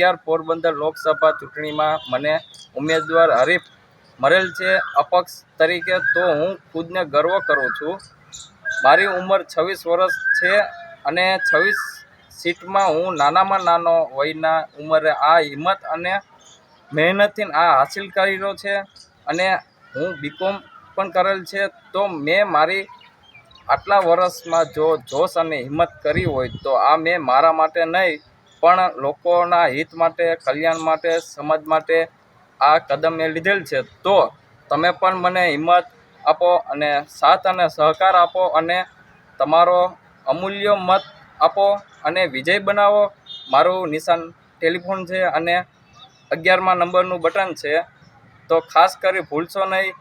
અગિયાર પોરબંદર લોકસભા ચૂંટણીમાં મને ઉમેદવાર હરીફ મળેલ છે અપક્ષ તરીકે, તો હું ખુદને ગર્વ કરું છું. મારી ઉંમર છવ્વીસ વર્ષ છે અને છવ્વીસ સીટમાં હું નાનામાં નાનો વયના ઉંમરે આ હિંમત અને મહેનતથી આ હાસિલ કરેલો છે અને હું બીકોમ પણ કરેલ છે. તો મેં મારી આટલા વર્ષમાં જો જોશ અને હિંમત કરી હોય, તો આ મેં મારા માટે નહીં પણ લોકોના હિત માટે, કલ્યાણ માટે, સમાજ માટે આ કદમ મેં લીધેલ છે. તો તમે પણ મને હિંમત આપો અને સાથ અને સહકાર આપો અને તમારો અમૂલ્ય મત આપો અને વિજય બનાવો. મારું નિશાન ટેલિફોન છે અને અગિયારમાં નંબરનું બટન છે. તો ખાસ કરી ભૂલશો નહીં.